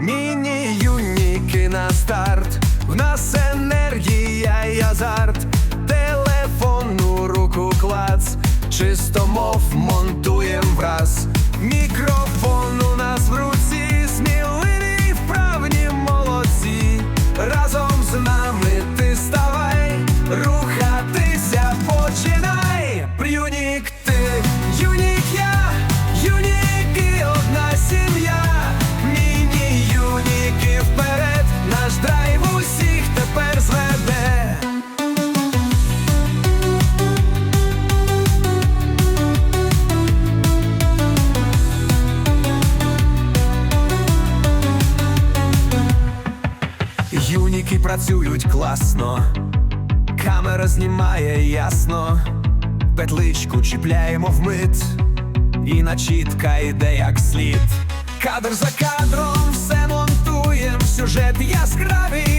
Міні-юніки на старт, в нас енергія і азарт, телефонну руку клац, чисто мов монтуєм враз, мікрофон у нас в руці. Ідуть класно, камера знімає ясно, петличку чіпляємо вмит, і начітка йде як слід. Кадр за кадром все монтуєм, сюжет яскравий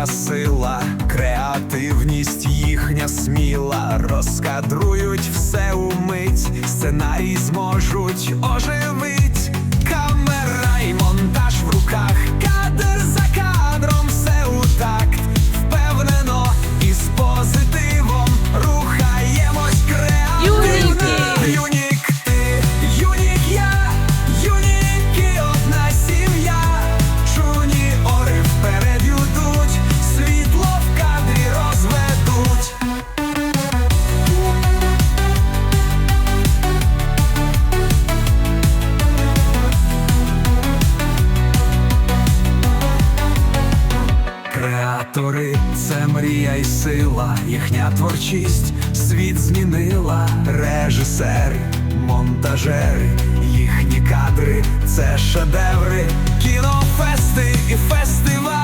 наша сила, креативність їхня сміла, розкадрують все умить, сценарій зможуть оживить. Креатори це мрія і сила, їхня творчість світ змінила. Режисери, монтажери, їхні кадри це шедеври, кінофести і фестивалі.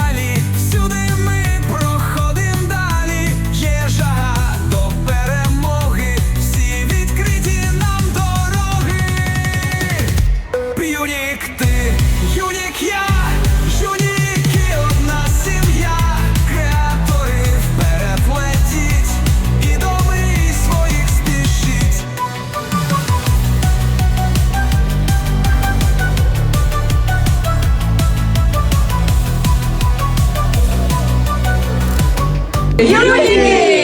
Юніки!